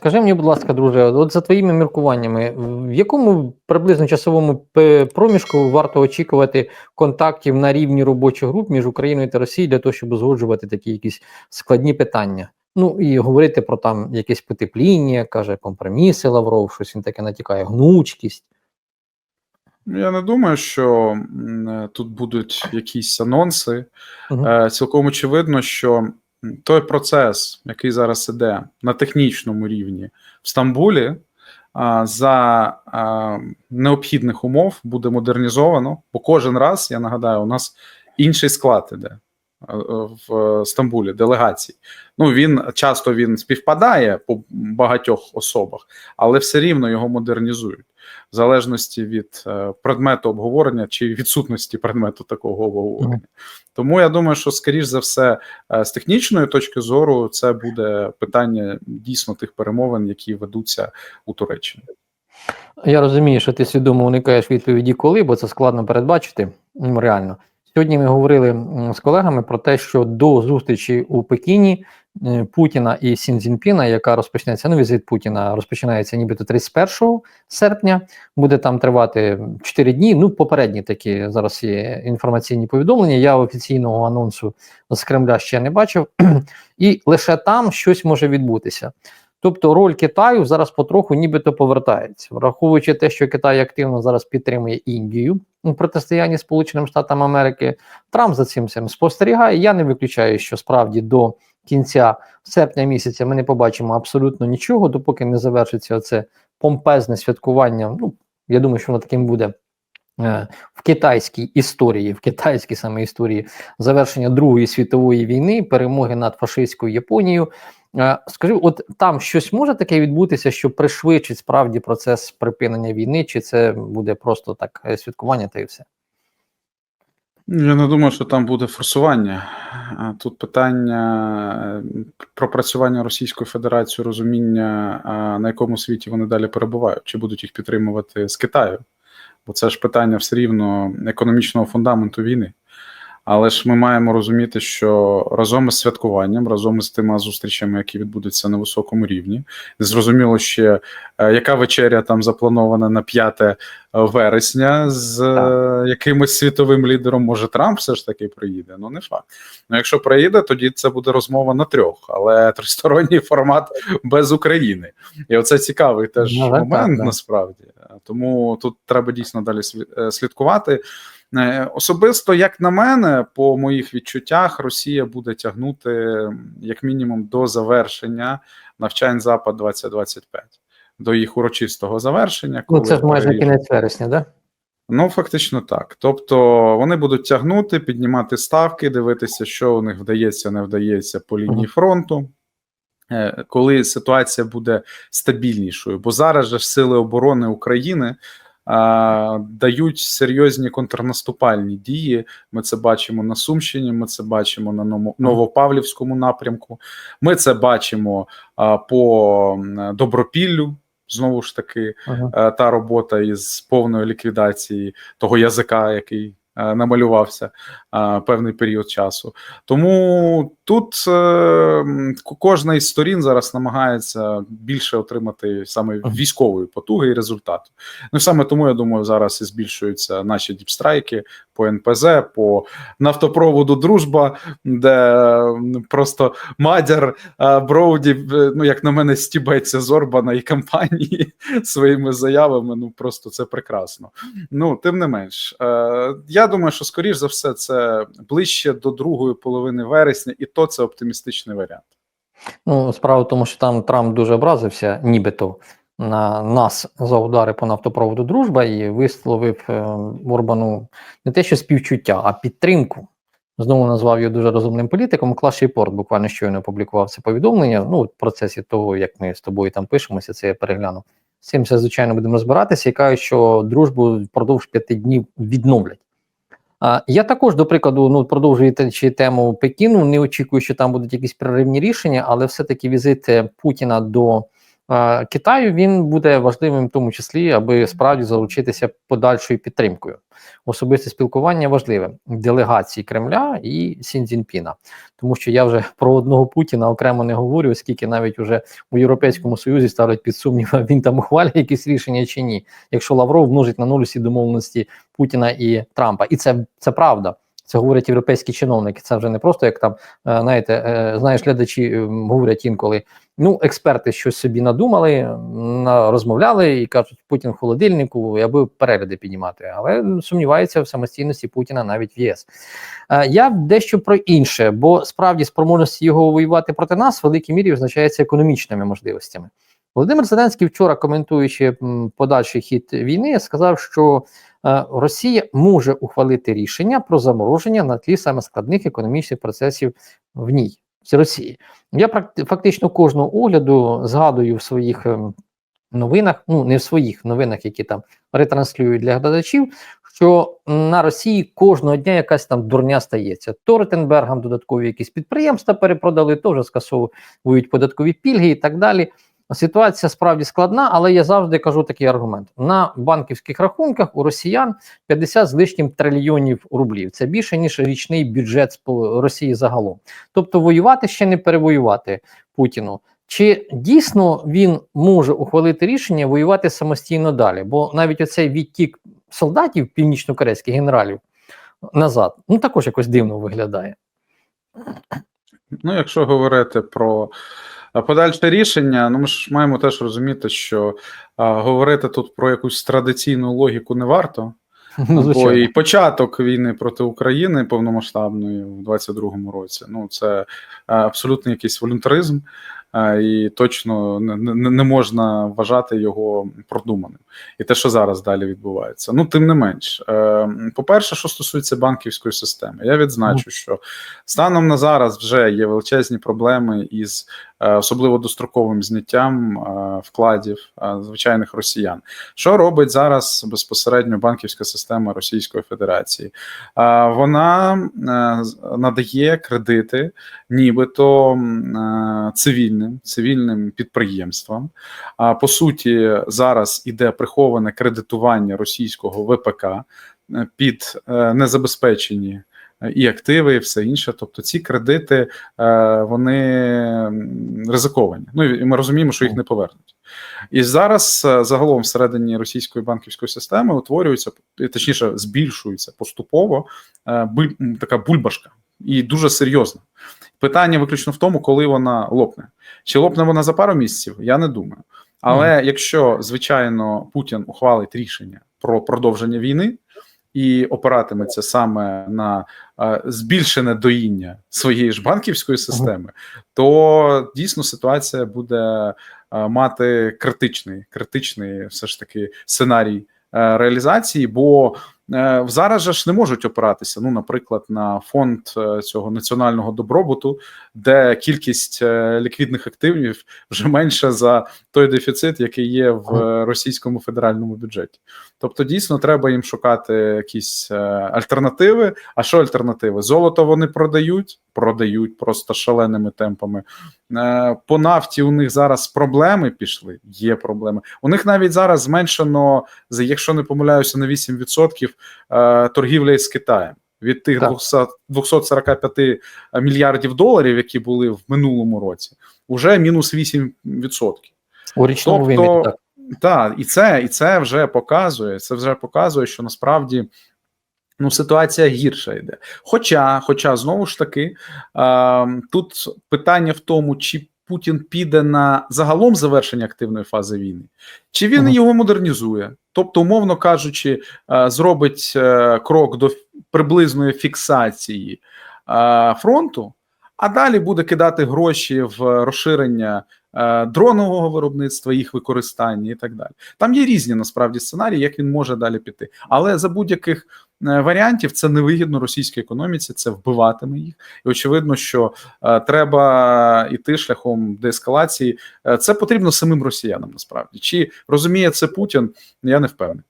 скажи мені, будь ласка, друже, от за твоїми міркуваннями, в якому приблизно часовому проміжку варто очікувати контактів на рівні робочих груп між Україною та Росією для того, щоб узгоджувати такі якісь складні питання? Ну і говорити про там якесь потепління, каже компроміси Лавров, щось він таке натякає, гнучкість. Ну, Я не думаю, що тут будуть якісь анонси. Е, Цілком очевидно, що той процес, який зараз іде на технічному рівні в Стамбулі, за необхідних умов буде модернізовано, бо кожен раз, я нагадаю, у нас інший склад іде е, в Стамбулі делегацій. Ну він часто він співпадає по багатьох особах, але все рівно його модернізують в залежності від е, предмету обговорення чи відсутності предмету такого обговорення. Тому я думаю, що скоріш за все, е, з технічної точки зору, це буде питання дійсно тих перемовин, які ведуться у Туреччині. Я розумію, що ти свідомо уникаєш відповіді коли, бо це складно передбачити. Реально. Сьогодні ми говорили з колегами про те, що до зустрічі у Пекіні е, Путіна і Сін Цзіньпіна, яка розпочнеться, ну, візит Путіна розпочинається нібито 31 серпня, буде там тривати 4 дні. Ну, попередні такі зараз є інформаційні повідомлення. Я офіційного анонсу з Кремля ще не бачив, і лише там щось може відбутися. Тобто роль Китаю зараз потроху нібито повертається, враховуючи те, що Китай активно зараз підтримує Індію у протистоянні Сполученим Штатам Америки. Трамп за цим цим спостерігає. Я не виключаю, що справді до кінця серпня місяця ми не побачимо абсолютно нічого, допоки не завершиться оце помпезне святкування. Ну я думаю, що воно таким буде. е, В китайській історії, в китайській саме історії завершення Другої світової війни, перемоги над фашистською Японією. Е, Скажи, от там щось може таке відбутися, що пришвидшить справді процес припинення війни, чи це буде просто так е, святкування та і все? Я не думаю, що там буде форсування. Тут питання е, пропрацювання Російської Федерації, розуміння, на якому світі вони далі перебувають, чи будуть їх підтримувати з Китаю. Бо це ж питання все рівно економічного фундаменту війни. Але ж ми маємо розуміти, що разом із святкуванням, разом із тими зустрічами, які відбудуться на високому рівні, зрозуміло ще, е, яка вечеря там запланована на 5 вересня з е, якимось світовим лідером. Може, Трамп все ж таки приїде. Ну не факт. Ну, якщо приїде, тоді це буде розмова на трьох, але тристоронній формат без України. І оце цікавий теж Ну, момент так. насправді. Тому тут треба дійсно далі е, слідкувати. Е, Особисто, як на мене, по моїх відчуттях, Росія буде тягнути як мінімум до завершення навчань Запад 2025 до їх урочистого завершення. Ну коли це ж майже кінець вересня, да? Ну, фактично так. Тобто вони будуть тягнути, піднімати ставки, дивитися, що у них вдається, не вдається по лінії фронту. е, Коли ситуація буде стабільнішою, бо зараз же сили оборони України дають серйозні контрнаступальні дії. Ми це бачимо на Сумщині, ми це бачимо на Ново- Новопавлівському напрямку. Ми це бачимо по Добропіллю. Знову ж таки, Ага. е, та робота із повної ліквідації того язика, який е, намалювався певний період часу. Тому тут е, кожна із сторін зараз намагається більше отримати саме військової потуги і результату. Ну саме тому я думаю, зараз і збільшуються наші діпстрайки по НПЗ, по нафтопроводу Дружба, де просто Мадяр е, Броуді, е, ну як на мене, стібається з Орбана і компанії своїми заявами. Ну просто це прекрасно. Ну, тим не менш, е, я думаю, що скоріш за все це ближче до другої половини вересня, і то це оптимістичний варіант. Ну, справа в тому, що там Трамп дуже образився, нібито на нас за удари по нафтопроводу дружба і висловив е, Орбану не те, що співчуття, а підтримку. Знову назвав його дуже розумним політиком. Клас Шейпорт буквально щойно опублікував це повідомлення. Ну, в процесі того, як ми з тобою там пишемося, це я переглянув. З цим все, звичайно, будемо розбиратися і кажуть, що дружбу впродовж п'яти днів відновлять. Я також, до прикладу, ну продовжуючи тему Пекіну, не очікую, що там будуть якісь проривні рішення, але все-таки візит Путіна до Китаю він буде важливим, в тому числі, аби справді залучитися подальшою підтримкою. Особисте спілкування важливе делегації Кремля і Сіньцзіньпіна. Тому що я вже про одного Путіна окремо не говорю, оскільки навіть уже у Європейському Союзі ставлять під сумнів, він там ухвалює якісь рішення чи ні. Якщо Лавров множить на нуль всі домовленості Путіна і Трампа, і це, це правда. Це говорять європейські чиновники. Це вже не просто як там, е, знаєте, е, знаєш, глядачі говорять інколи. Ну, експерти щось собі надумали, розмовляли і кажуть, Путін в холодильнику, аби перегляди піднімати. Але сумніваються в самостійності Путіна навіть в єС. Е, я дещо про інше, бо справді спроможності його воювати проти нас в великій мірі визначається економічними можливостями. Володимир Зеленський вчора, коментуючи подальший хід війни, сказав, що Росія може ухвалити рішення про замороження на тлі саме складних економічних процесів в ній, в Росії. Я фактично кожного огляду згадую в своїх ем, новинах, ну не в своїх новинах, які там ретранслюють для глядачів, що на Росії кожного дня якась там дурня стається. То Ротенбергам додаткові якісь підприємства перепродали, то вже скасовують податкові пільги і так далі. Ситуація справді складна, але я завжди кажу такий аргумент: на банківських рахунках у росіян 50 з лишнім трильйонів рублів. Це більше ніж річний бюджет Росії загалом. Тобто воювати ще не перевоювати Путіну. Чи дійсно він може ухвалити рішення воювати самостійно далі? Бо навіть оцей відтік солдатів північно-корейських генералів назад, ну також якось дивно виглядає. Ну, якщо говорити про подальше рішення, ну ми ж маємо теж розуміти, що а, говорити тут про якусь традиційну логіку не варто. Ну, Бо і початок війни проти України повномасштабної у 22-му році. Ну це абсолютно якийсь волюнтаризм, і точно не, можна вважати його продуманим. І те, що зараз далі відбувається. Ну, тим не менш, е, по-перше, що стосується банківської системи, я відзначу, що станом на зараз вже є величезні проблеми із е, особливо достроковим зняттям е, вкладів звичайних росіян. Що робить зараз безпосередньо банківська система Російської Федерації? Вона надає кредити, нібито е, цивільним цивільним підприємствам. А по суті, зараз іде приховане кредитування російського ВПК е, під е, незабезпечені. е, І активи, і все інше. Тобто ці кредити вони ризиковані. Ну і ми розуміємо, що їх не повернуть. І зараз загалом всередині російської банківської системи утворюється, точніше, збільшується поступово така бульбашка, і дуже серйозна. Питання виключно в тому, коли вона лопне. Чи лопне вона за пару місяців? Я не думаю. Але якщо, звичайно, Путін ухвалить рішення про продовження війни і опиратиметься саме на е, збільшене доїння своєї ж банківської системи, то дійсно ситуація буде е, мати критичний, критичний все ж таки сценарій е, реалізації, бо зараз же ж не можуть опиратися, ну, наприклад, на фонд е, цього національного добробуту, де кількість е, ліквідних активів вже менша за той дефіцит, який є в е, російському федеральному бюджеті. Тобто, дійсно, треба їм шукати якісь е, альтернативи. А що альтернативи? Золото вони продають, продають просто шаленими темпами. Е, По нафті у них зараз проблеми пішли. Є проблеми. У них навіть зараз зменшено, якщо не помиляюся, на 8% е, торгівля із Китаєм. Від тих Так. 245 мільярдів доларів, які були в минулому році, уже мінус 8%. У річному Тобто, вимірі. Так. Так, і це, і це вже показує. Це вже показує, що насправді ну, ситуація гірша йде. Хоча, хоча знову ж таки, е, тут питання в тому, чи Путін піде на загалом завершення активної фази війни, чи він Мгм. його модернізує, тобто, умовно кажучи, е, зробить е, крок до приблизної фіксації е, фронту, а далі буде кидати гроші в розширення дронового виробництва, їх використання і так далі. Там є різні насправді сценарії, як він може далі піти. Але за будь-яких е, варіантів це невигідно російській економіці, це вбиватиме їх. І очевидно, що е, треба йти шляхом деескалації. Е, це потрібно самим росіянам. Насправді чи розуміє це Путін? Я не впевнений.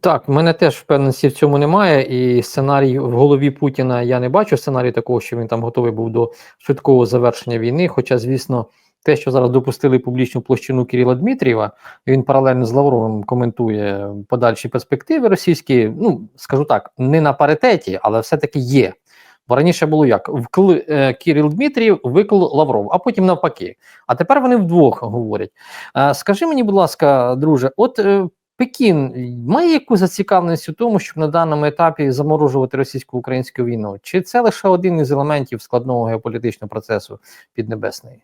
Так, в мене теж впевненості в цьому немає, і сценарій в голові Путіна я не бачу сценарій такого, що він там готовий був до швидкого завершення війни. Хоча, звісно, те, що зараз допустили публічну площину Кирила Дмитрієва, він паралельно з Лавровим коментує подальші перспективи російські. Ну скажу так, не на паритеті, але все-таки є. Бо раніше було як вкл е, Кирил Дмитрієв, викл Лавров, а потім навпаки. А тепер вони вдвох говорять. Е, скажи мені, будь ласка, друже, от е, Пекін має якусь зацікавленість у тому, щоб на даному етапі заморожувати російсько-українську війну? Чи це лише один із елементів складного геополітичного процесу Піднебесної?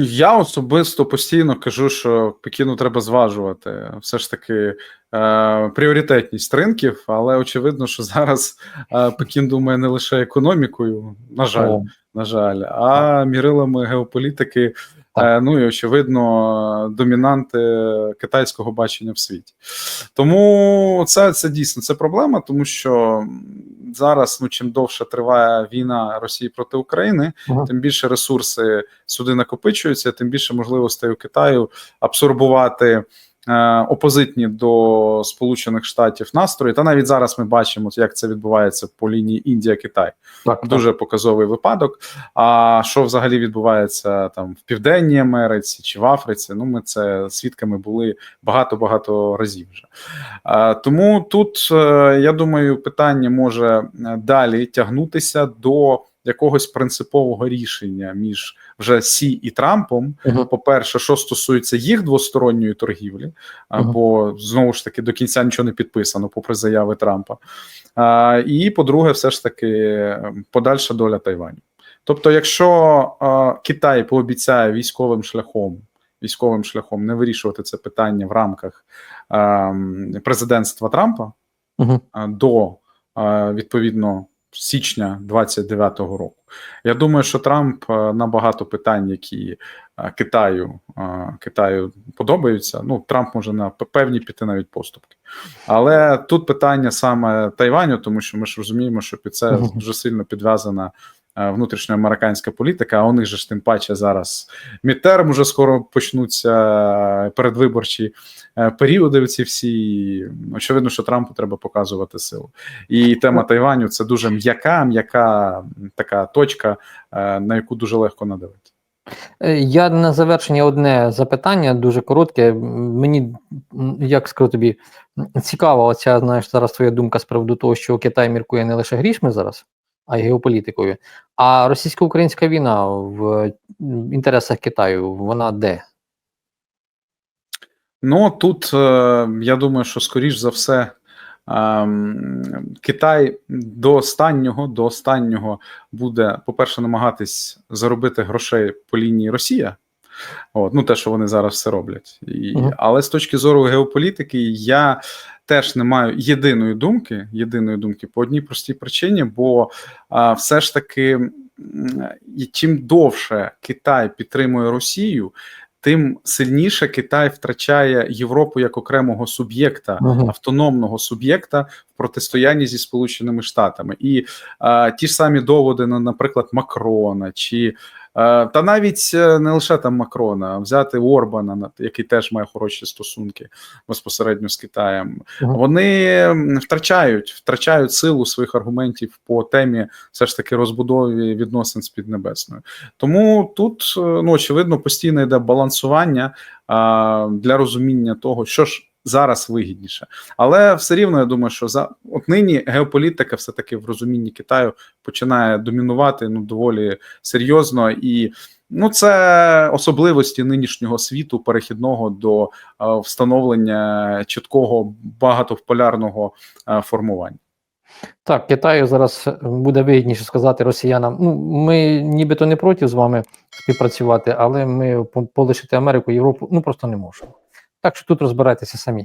Я особисто постійно кажу, що Пекіну треба зважувати. Все ж таки е, пріоритетність ринків, але очевидно, що зараз е, Пекін думає не лише економікою, на жаль, на жаль, а мірилами геополітики. Е, ну і очевидно, домінанти китайського бачення в світі. Тому це, це дійсно це проблема, тому що зараз, ну чим довше триває війна Росії проти України, Ага. тим більше ресурси сюди накопичуються, тим більше можливостей у Китаю абсорбувати. Е, Опозитні до Сполучених Штатів настрої, та навіть зараз ми бачимо, як це відбувається по лінії Індія-Китай так, так. дуже показовий випадок. А що взагалі відбувається там в Південній Америці чи в Африці? Ну, ми це свідками були багато-багато разів вже. А, тому тут е, я думаю, питання може е, далі тягнутися до якогось принципового рішення між вже Сі і Трампом. Мгм. По-перше, що стосується їх двосторонньої торгівлі, а, Мгм. бо знову ж таки до кінця нічого не підписано, попри заяви Трампа. А, і по-друге, все ж таки е, подальша доля Тайваню. Тобто, якщо а, Китай пообіцяє військовим шляхом, військовим шляхом не вирішувати це питання в рамках м, президентства Трампа а, до а, відповідно січня 29-го року. Я думаю, що Трамп на багато питань, які Китаю Китаю подобаються. Ну Трамп може на певні піти навіть поступки. Але тут питання саме Тайваню, тому що ми ж розуміємо, що під це дуже сильно підв'язана е, внутрішньоамериканська політика. А у них же ж тим паче зараз мідтерм уже скоро почнуться е, передвиборчі е, періоди. Ці всі очевидно, що Трампу треба показувати силу. І тема Тайваню це дуже м'яка, м'яка така точка, е, на яку дуже легко надавити. Е, Я на завершення одне запитання, дуже коротке. Мені, як скажу тобі, цікава оця, знаєш, зараз твоя думка з приводу того, що Китай міркує не лише грішми зараз, а й геополітикою. А російсько-українська війна в інтересах Китаю, вона де? Ну тут е, я думаю, що скоріш за все. ем, Китай до останнього до останнього буде, по-перше, намагатись заробити грошей по лінії Росія. От, ну те, що вони зараз все роблять. І, Мгм. Але з точки зору геополітики, я теж не маю єдиної думки, єдиної думки по одній простій причині, бо а, все ж таки, і чим довше Китай підтримує Росію, тим сильніше Китай втрачає Європу як окремого суб'єкта, Мгм. автономного суб'єкта в протистоянні зі Сполученими Штатами. І а, ті ж самі доводи, на, наприклад, Макрона чи Е, Та навіть е, не лише там Макрона, а взяти Орбана, який теж має хороші стосунки безпосередньо з Китаєм. Вони втрачають, втрачають силу своїх аргументів по темі все ж таки розбудови відносин з Піднебесною. Тому тут е, ну очевидно постійно йде балансування для розуміння того, що ж. Зараз вигідніше, але все рівно я думаю, що за от нині геополітика, все таки в розумінні Китаю починає домінувати ну доволі серйозно, і ну це особливості нинішнього світу, перехідного до е, встановлення чіткого багатополярного е, формування. Так, Китаю зараз буде вигідніше сказати росіянам. Ну, ми нібито не проти з вами співпрацювати, але ми полишити Америку, Європу ну просто не можемо. Так що тут розбирайтеся самі.